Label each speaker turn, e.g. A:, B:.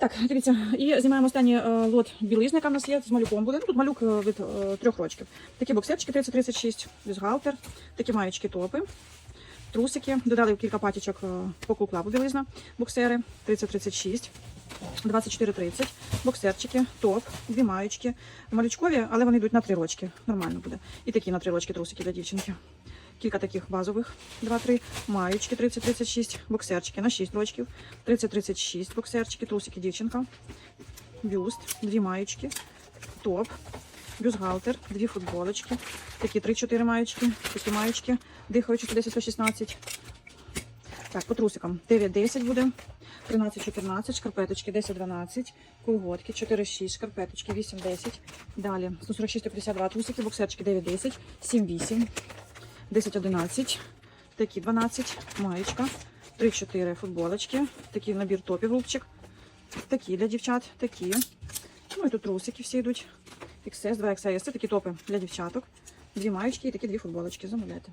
A: Так, дивіться, і знімаємо останній е, лот білизни, яка в нас є з малюком буде. Ну, тут малюк е, від е, трьох років. Такі боксерчики 30-36, бюстгальтер, такі маєчки топи, трусики. Додали кілька патічок по куклабу білизна, боксери 30-36. 24-30, боксерчики, топ, дві маєчки. Малючкові, але вони йдуть на три рочки. Нормально буде. І такі на три рочки трусики для дівчинки. Кілька таких базових, 2-3, маєчки 30-36, боксерчики на 6 рочків, 30-36 боксерчики, трусики дівчинка, бюст, дві маєчки, топ, бюстгальтер, дві футболочки, такі 3-4 маєчки, такі маєчки, дихаючі 110-116. Так, по трусикам. 9-10 буде, 13-14, шкарпеточки 10-12, колготки. 4-6, шкарпеточки 8-10, далі. 146-52, трусики, боксерчики 9-10, 7-8, 10-11, такі 12, маєчка, 3-4 футболочки, такий набір топів рубчик, такі для дівчат, такі. Ну і тут трусики всі йдуть. XS, 2 XS, це такі топи для дівчаток. Дві маєчки і такі дві футболочки. Замовляйте.